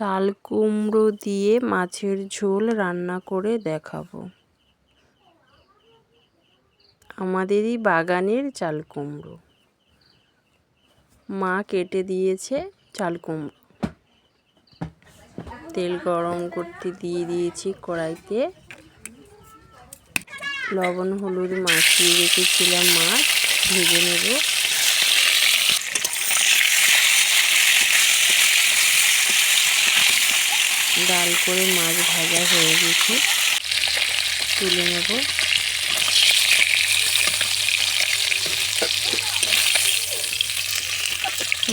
চাল কুমড়ো দিয়ে মাছের ঝোল রান্না করে দেখাবো। আমাদেরই বাগানের চাল কুমড়ো। মা কেটে দিয়েছে চাল কুমড়ো। তেল গরম করতে দিয়ে দিয়েছি কড়াইতে। লবণ, হলুদ মাখিয়ে রেখেছিলাম মাছ ভেজে নেব। ডাল করে মাছ ভাজা হয়ে গেছে। তুলে নেব।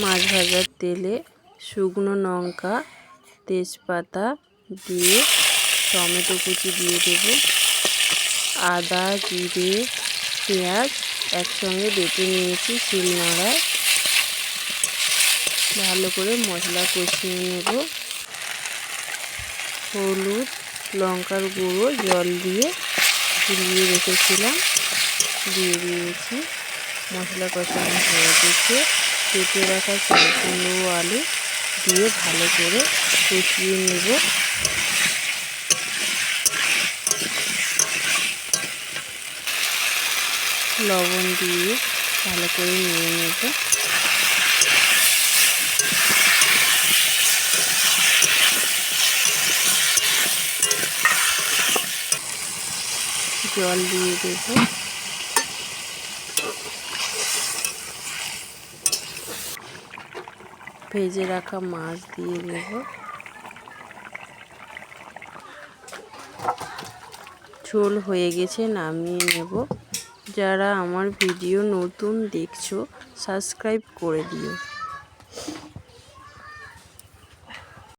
মাছ ভাজার তেলে শুকনো লঙ্কা, তেজপাতা দিয়ে টমেটো কুচি দিয়ে দেব। আদা, জিরে, পেঁয়াজ একসঙ্গে বেটে নিয়েছি শিলনোড়ায়। ভালো করে মশলা কষিয়ে নেব। হলুদ লঙ্কার গুঁড়ো জল দিয়ে ঝুলিয়ে রেখেছিলাম। দিয়ে দিয়েছি। মশলা কষানো হয়ে গেছে। কেটে রাখা চালকুমড়ো আলু দিয়ে ভালো করে কষিয়ে নেব। লবণ দিয়ে ভালো করে নিয়ে নেব। জল দিয়ে দেব। ভেজে রাখা মাছ দিয়ে দেব। ঝোল হয়ে গেছে, নামিয়ে নেব। যারা আমার ভিডিও নতুন দেখছ, সাবস্ক্রাইব করে দিও।